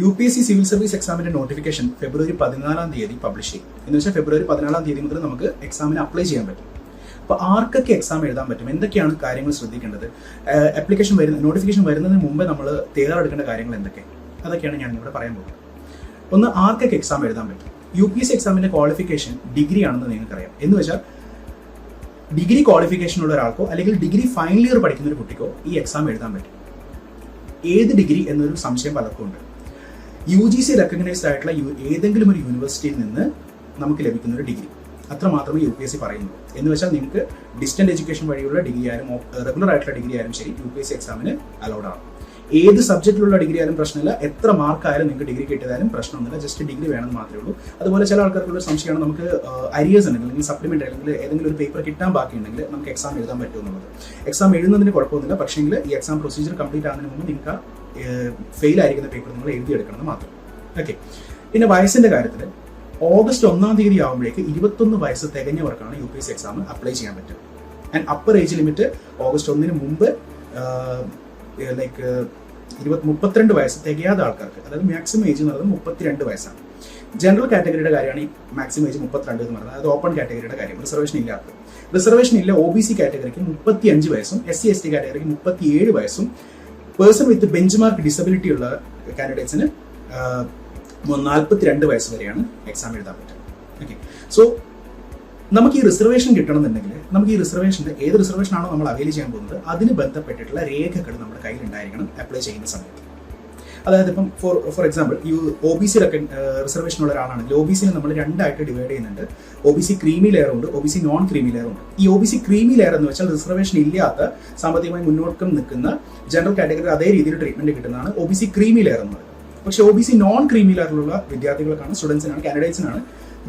U P S C civil service എക്സാമിന്റെ notification ഫെബ്രുവരി പതിനാലാം തീയതി പബ്ലിഷ് ചെയ്യും. എന്ന് വെച്ചാൽ ഫെബ്രുവരി പതിനാലാം തീയതി മുതൽ നമുക്ക് എക്സാമിന് അപ്ലൈ ചെയ്യാൻ പറ്റും. അപ്പോൾ ആർക്കൊക്കെ എക്സാം എഴുതാൻ പറ്റും? എന്തൊക്കെയാണ് കാര്യങ്ങൾ ശ്രദ്ധിക്കേണ്ടത്? അപ്ലിക്കേഷൻ വരുന്ന നോട്ടിഫിക്കേഷൻ വരുന്നതിന് മുമ്പേ നമ്മൾ തയ്യാറെടുക്കേണ്ട കാര്യങ്ങൾ എന്തൊക്കെ? അതൊക്കെയാണ് ഞാൻ ഇവിടെ പറയാൻ പോകുന്നത്. ഒന്ന് ആർക്കൊക്കെ എക്സാം എഴുതാൻ പറ്റും? യു പി എസ് സി എക്സാമിന്റെ ക്വാളിഫിക്കേഷൻ ഡിഗ്രി ആണെന്ന് നിങ്ങൾക്കറിയാം. എന്ന് വെച്ചാൽ ഡിഗ്രി ക്വാളിഫിക്കേഷൻ ഉള്ള ഒരാൾക്കോ അല്ലെങ്കിൽ ഡിഗ്രി ഫൈനൽ ഇയർ പഠിക്കുന്ന ഒരു കുട്ടിക്കോ ഈ എക്സാം എഴുതാൻ പറ്റും. ഏത് ഡിഗ്രി എന്നൊരു സംശയം പലർക്കും ഉണ്ട്. യു ജി സി റെക്കഗ്നൈസ്ഡ് ആയിട്ടുള്ള ഏതെങ്കിലും ഒരു യൂണിവേഴ്സിറ്റിയിൽ നിന്ന് നമുക്ക് ലഭിക്കുന്ന ഒരു ഡിഗ്രി അത്ര മാത്രമേ യു പി എസ് സി പറയുന്നുള്ളൂ. എന്ന് വെച്ചാൽ നിങ്ങൾക്ക് ഡിസ്റ്റന്റ് എഡ്യൂക്കേഷൻ വഴിയുള്ള ഡിഗ്രി ആയാലും റെഗുലർ ആയിട്ടുള്ള ഡിഗ്രി ആയാലും ശരി യു പി എസ് സി എക്സാമിന് അലൗഡ് ആണ്. ഏത് സബ്ജക്റ്റിലുള്ള ഡിഗ്രി ആയാലും പ്രശ്നമില്ല. എത്ര മാർക്ക് ആയാലും നിങ്ങൾക്ക് ഡിഗ്രി കിട്ടിയതായാലും പ്രശ്നമൊന്നുമില്ല. ജസ്റ്റ് ഡിഗ്രി വേണമെന്ന് മാത്രമേ ഉള്ളൂ. അതുപോലെ ചില ആൾക്കാർക്കുള്ള സംശയമാണ് നമുക്ക് അരിയേഴ്സ് ഉണ്ടെങ്കിൽ അല്ലെങ്കിൽ സപ്ലിമെന്റ് അല്ലെങ്കിൽ ഏതെങ്കിലും ഒരു പേപ്പർ കിട്ടാൻ ബാക്കിയുണ്ടെങ്കിൽ നമുക്ക് എക്സാം എഴുതാൻ പറ്റുമെന്നുള്ളത് എക്സാം എഴുതുന്നതിന് കുഴപ്പമൊന്നുമില്ല. പക്ഷേങ്കിൽ ഈ എക്സാം പ്രൊസീജിയർ കംപ്ലീറ്റ് ആകുന്നതിന് മുമ്പ് നിങ്ങൾക്ക് ഫെയിൽ ആയിരിക്കുന്ന പേപ്പർ നിങ്ങൾ എഴുതിയെടുക്കണം മാത്രം. ഓക്കെ പിന്നെ വയസ്സിന്റെ കാര്യത്തിൽ ഓഗസ്റ്റ് ഒന്നാം തീയതി ആകുമ്പോഴേക്ക് ഇരുപത്തൊന്ന് വയസ്സ് തികഞ്ഞവർക്കാണ് U P S exam apply ചെയ്യാൻ പറ്റും and upper age limit August ഒന്നിന് മുമ്പ് ലൈക്ക് ഇരുപത് മുപ്പത്തിരണ്ട് വയസ്സ് തികയാത്ത ആൾക്കാർക്ക് അതായത് മാക്സിമം ഏജ് എന്ന് പറയുന്നത് മുപ്പത്തിരണ്ട് വയസ്സാണ്. ജനറൽ കാറ്റഗറിയുടെ കാര്യമാണ് ഈ മാക്സിമം ഏജ് മുപ്പത്തിരണ്ട് എന്ന് പറയുന്നത്. അതായത് ഓപ്പൺ കാറ്റഗറിയുടെ കാര്യം റിസർവേഷൻ ഇല്ലാത്തത് റിസർവേഷൻ ഇല്ല ഒ ബി സി കാറ്റഗറിക്ക് മുപ്പത്തി അഞ്ച് വയസ്സും എസ് സി എസ് ടി കാറ്റഗറിക്ക് മുപ്പത്തിയേഴ് വയസ്സും person with bench mark disability ഉള്ള കാൻഡിഡേറ്റ്സിന് നാൽപ്പത്തിരണ്ട് വയസ്സ് വരെയാണ് എക്സാം എഴുതാൻ പറ്റുക. ഓക്കെ സോ നമുക്ക് ഈ റിസർവേഷൻ കിട്ടണമെന്നുണ്ടെങ്കിൽ നമുക്ക് ഈ റിസർവേഷന്റെ ഏത് റിസർവേഷൻ ആണോ നമ്മൾ അവൈൽ ചെയ്യാൻ പോകുന്നത് അതിന് ബന്ധപ്പെട്ടിട്ടുള്ള രേഖകൾ നമ്മുടെ കയ്യിൽ ഉണ്ടായിരിക്കണം അപ്ലൈ ചെയ്യുന്ന സമയത്ത്. അതായത് ഇപ്പം ഫോർ ഫോർ എക്സാമ്പിൾ ഈ ഒ ബി സി റിസർവേഷൻ ഉള്ള ഒരാളാണെങ്കിൽ ഒ ബി സിനെ നമ്മൾ രണ്ടായിട്ട് ഡിവൈഡ് ചെയ്യുന്നുണ്ട്. O B C creamy layer ഉണ്ട് O B C non creamy layer ഉണ്ട്. ഈ O B C creamy layer എന്ന് വെച്ചാൽ റിസർവേഷൻ ഇല്ലാത്ത സാമ്പത്തികമായി മുന്നോട്ടം നിൽക്കുന്ന ജനറൽ കാറ്റഗറി അതേ രീതിയിൽ ട്രീറ്റ്മെന്റ് കിട്ടുന്നതാണ് O B C creamy layer എന്ന് പറയുന്നത്. പക്ഷെ O B C non creamy ലെയറിലുള്ള വിദ്യാർത്ഥികൾക്കാണ് സ്റ്റുഡൻസിനാണ് കാൻഡിഡേറ്റ്സിനാണ്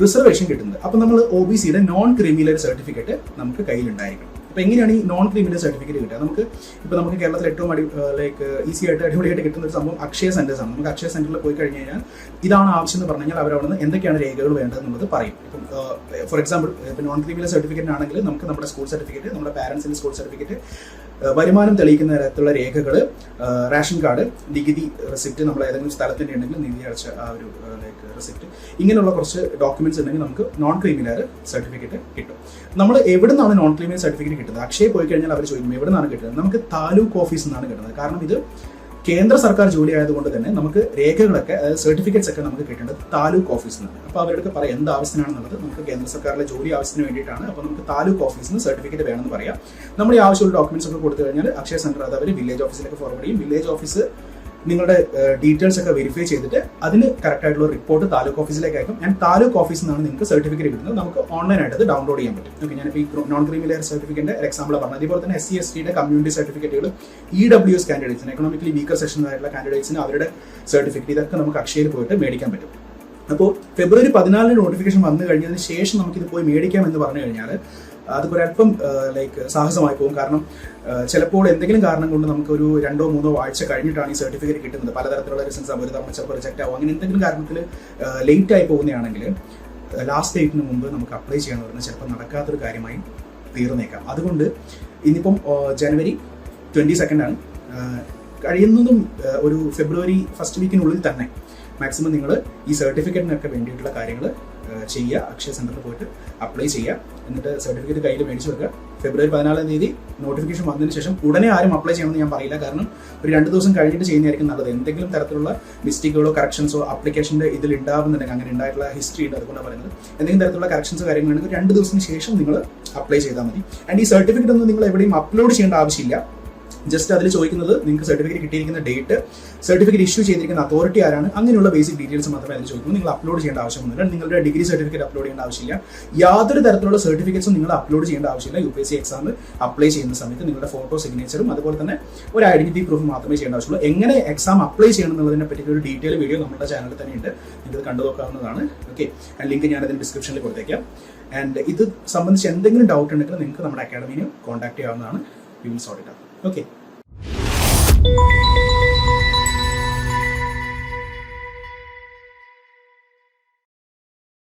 റിസർവേഷൻ കിട്ടുന്നത്. അപ്പോൾ നമ്മൾ ഒ ബി സിയുടെ നോൺ ക്രീമി ലെയർ സർട്ടിഫിക്കറ്റ് നമുക്ക് കയ്യിലുണ്ടായിരിക്കണം. അപ്പോൾ എങ്ങനെയാണ് ഈ നോൺ ക്രീമിന്റെ സർട്ടിഫിക്കറ്റ് കിട്ടുക? നമുക്ക് ഇപ്പോൾ നമുക്ക് കേരളത്തിൽ ഏറ്റവും അടി ലൈക്ക് ഈസി ആയിട്ട് അടിപൊളിയായിട്ട് കിട്ടുന്ന ഒരു സംഭവം അക്ഷയ സെന്റേഴ്സ് ആണ്. നമുക്ക് അക്ഷയ സെന്ററിൽ പോയി കഴിഞ്ഞ് കഴിഞ്ഞാൽ ഇതാണ് ആവശ്യം എന്ന് പറഞ്ഞു കഴിഞ്ഞാൽ അവരവിടെ നിന്ന് എന്തൊക്കെയാണ് രേഖകൾ വേണ്ടതെന്നുള്ളത് പറയും. ഇപ്പം ഫോർ എക്സാമ്പിൾ ഇപ്പോൾ നോൺ ക്രീമിലെ സർട്ടിഫിക്കറ്റ് ആണെങ്കിൽ നമുക്ക് നമ്മുടെ സ്കൂൾ സർട്ടിഫിക്കറ്റ് നമ്മുടെ പാരൻസിന്റെ സ്കൂൾ സർട്ടിഫിക്കറ്റ് വരുമാനം തെളിയിക്കുന്ന തരത്തിലുള്ള രേഖകൾ റേഷൻ കാർഡ് നികുതി റെസിപ്റ്റ് നമ്മൾ ഏതെങ്കിലും സ്ഥലത്തിന്റെ ഉണ്ടെങ്കിൽ നികുതി അടച്ച ആ ഒരു ലൈക്ക് റെസിപ്റ്റ്. ഇങ്ങനെയുള്ള കുറച്ച് ഡോക്യുമെന്റ്സ് ഉണ്ടെങ്കിൽ നമുക്ക് നോൺ ക്രീമിലർ സർട്ടിഫിക്കറ്റ് കിട്ടും. നമ്മൾ എവിടെ നിന്നാണ് നോൺ ക്രീമിലർ സർട്ടിഫിക്കറ്റ് കിട്ടുന്നത്? അക്ഷയ പോയി കഴിഞ്ഞാൽ അവർ ചോദിക്കും എവിടെ നിന്നാണ് കിട്ടുന്നത്? നമുക്ക് താലൂക്ക് ഓഫീസിൽ നിന്നാണ് കിട്ടുന്നത്. കാരണം ഇത് കേന്ദ്ര സർക്കാർ ജോലി ആയതുകൊണ്ട് തന്നെ നമുക്ക് രേഖകളൊക്കെ അതായത് സർട്ടിഫിക്കറ്റ്സ് ഒക്കെ നമുക്ക് കിട്ടേണ്ടത് താലൂക്ക് ഓഫീസിൽ നിന്ന് അപ്പോൾ അവരുടെ പറയാം എന്ത് ആവശ്യത്തിനാണെന്നുള്ളത്. നമുക്ക് കേന്ദ്ര സർക്കാരിലെ ജോലി ആവശ്യത്തിന് വേണ്ടിയിട്ടാണ്. അപ്പോൾ നമുക്ക് താലൂക്ക് ഓഫീസിൽ നിന്ന് സർട്ടിഫിക്കറ്റ് വേണമെന്ന് പറയാം. നമ്മൾ ഈ ആവശ്യമുള്ള ഡോക്യുമെന്റ്സ് ഒക്കെ കൊടുത്തു കഴിഞ്ഞാൽ അക്ഷയ സെന്റർ അത് അവർ വില്ലേജ് ഓഫീസിലേക്ക് ഫോർവേഡ് ചെയ്യും. വില്ലേജ് ഓഫീസ് നിങ്ങളുടെ ഡീറ്റെയിൽസ് ഒക്കെ വെരിഫൈ ചെയ്തിട്ട് അതിന് കറക്റ്റ് ആയിട്ടുള്ള റിപ്പോർട്ട് താലൂക്ക് ഓഫീസിലേക്ക് അയക്കും. ആൻഡ് താലൂക്ക് ഓഫീസിൽ നിന്നാണ് നിങ്ങൾക്ക് സർട്ടിഫിക്കറ്റ് കിട്ടുന്നത്. നമുക്ക് ഓൺലൈൻ ആയിട്ട് ഡൗൺലോഡ് ചെയ്യാൻ പറ്റും. ഓക്കെ ഞാൻ ഈ നോൺ ക്രീമി ലെയർ ഒരു എക്സാമ്പിൾ പറഞ്ഞത്. അതുപോലെ തന്നെ എസ് സി എസ് ടിയുടെ കമ്മ്യൂണിറ്റി സർട്ടിഫിക്കറ്റുകൾ ഇ ഡബ്ല്യു എസ് കാൻഡിഡേറ്റ്സിന് എക്കണോമിക്കലി വീക്കർ സെഷൻ ആയിട്ടുള്ള കാൻഡിഡേറ്റ്സിന് അവരുടെ സർട്ടിഫിക്കറ്റ് ഇതൊക്കെ നമുക്ക് അക്ഷയയിൽ പോയിട്ട് മേടിക്കാൻ പറ്റും. അപ്പോൾ ഫെബ്രുവരി പതിനാലിന് നോട്ടിഫിക്കേഷൻ വന്നു കഴിഞ്ഞതിന് ശേഷം നമുക്കിത് പോയി മേടിക്കാം എന്ന് പറഞ്ഞു കഴിഞ്ഞാൽ അതൊക്കെ ഒരല്പം ലൈക്ക് സാഹസമായി പോകും. കാരണം ചിലപ്പോൾ എന്തെങ്കിലും കാരണം കൊണ്ട് നമുക്ക് ഒരു രണ്ടോ മൂന്നോ ആഴ്ച കഴിഞ്ഞിട്ടാണ് ഈ സർട്ടിഫിക്കറ്റ് കിട്ടുന്നത്. പലതരത്തിലുള്ള ആവും ഒരു തവണ ചിലപ്പോൾ റിജക്റ്റ് ആവും. അങ്ങനെ എന്തെങ്കിലും കാരണത്തിൽ ലേറ്റ് ആയി പോകുന്നതാണെങ്കിൽ ലാസ്റ്റ് ഡേറ്റിന് മുമ്പ് നമുക്ക് അപ്ലൈ ചെയ്യാന്ന് പറഞ്ഞാൽ ചിലപ്പോൾ നടക്കാത്തൊരു കാര്യമായി തീർന്നേക്കാം. അതുകൊണ്ട് ഇന്നിപ്പം ജനുവരി ട്വന്റി സെക്കൻഡാണ് കഴിയുന്നതും ഒരു ഫെബ്രുവരി ഫസ്റ്റ് വീക്കിനുള്ളിൽ തന്നെ മാക്സിമം നിങ്ങൾ ഈ സർട്ടിഫിക്കറ്റിനൊക്കെ വേണ്ടിയിട്ടുള്ള കാര്യങ്ങൾ ചെയ്യുക അക്ഷയ സെന്ററിൽ പോയിട്ട് അപ്ലൈ ചെയ്യുക എന്നിട്ട് സർട്ടിഫിക്കറ്റ് കയ്യിൽ മേടിച്ച് വെക്കുക ഫെബ്രുവരി പതിനാലാം തീയതി നോട്ടിഫിക്കേഷൻ വന്നതിന് ശേഷം ഉടനെ ആരും അപ്ലൈ ചെയ്യണമെന്ന് ഞാൻ പറയില്ല. കാരണം ഒരു രണ്ട് ദിവസം കഴിഞ്ഞിട്ട് ചെയ്യുന്നതായിരിക്കും നല്ലത്. എന്തെങ്കിലും തരത്തിലുള്ള മിസ്റ്റേക്കുകളോ കറക്ഷൻസോ അപ്ലിക്കേഷന്റെ ഇതിൽ ഉണ്ടാകുന്നുണ്ടെങ്കിൽ അങ്ങനെ ഉണ്ടായിട്ടുള്ള ഹിസ്റ്ററി ഉണ്ട് അതുകൊണ്ടാണ് പറയുന്നത്. എന്തെങ്കിലും തരത്തിലുള്ള കറക്ഷൻസ് കാര്യങ്ങളുണ്ടെങ്കിൽ രണ്ട് ദിവസത്തിന് ശേഷം നിങ്ങൾ അപ്ലൈ ചെയ്താൽ മതി. ആൻഡ് ഈ സർട്ടിഫിക്കറ്റ് ഒന്നും നിങ്ങൾ എവിടെയും അപ്ലോഡ് ചെയ്യേണ്ട ആവശ്യമില്ല. ജസ്റ്റ് അതിൽ ചോദിക്കുന്നത് നിങ്ങൾക്ക് സർട്ടിഫിക്കറ്റ് കിട്ടിയിരിക്കുന്ന ഡേറ്റ് സർട്ടിഫിക്കറ്റ് ഇഷ്യൂ ചെയ്തിരിക്കുന്ന അതോറിറ്റി ആരാണ്? അങ്ങനെയുള്ള ബേസിക് ഡീറ്റെയിൽസ് മാത്രമേ അതിൽ ചോദിക്കുന്നു നിങ്ങൾ അപ്ലോഡ് ചെയ്യേണ്ട ആവശ്യമൊന്നുമില്ല. നിങ്ങളുടെ ഡിഗ്രി സർട്ടിഫിക്കറ്റ് അപ്ലോഡ് ചെയ്യേണ്ട ആവശ്യമില്ല. യാതൊരു തരത്തിലുള്ള സർട്ടിഫിക്കറ്റ്സും നിങ്ങൾ അപ്ലോഡ് ചെയ്യേണ്ട ആവശ്യമില്ല. U P S C exam apply ചെയ്യുന്ന സമയത്ത് നിങ്ങളുടെ ഫോട്ടോ സിഗ്നേച്ചറും അതുപോലെ തന്നെ ഒരു ഐഡന്റിറ്റി പ്രൂഫ് മാത്രമേ ചെയ്യേണ്ട ആവശ്യമുള്ളൂ. എങ്ങനെ എക്സാം അപ്ലൈ ചെയ്യണം എന്നുള്ളതിനെ പറ്റി ഒരു ഡീറ്റെയിൽ വീഡിയോ നമ്മുടെ ചാനലിൽ തന്നെ ഉണ്ട് നിങ്ങൾക്ക് കണ്ടു നോക്കാവുന്നതാണ്. ഓക്കെ ലിങ്ക് ഞാൻ അതിന് ഡിസ്ക്രിപ്ഷനിൽ കൊടുത്തേക്കാം. ആൻഡ് ഇത് സംബന്ധിച്ച് എന്തെങ്കിലും ഡൗട്ട് ഉണ്ടെങ്കിൽ നിങ്ങൾക്ക് നമ്മുടെ അക്കാഡമിനെ കോൺടാക്ട് ചെയ്യാവുന്നതാണ്. Will sort out okay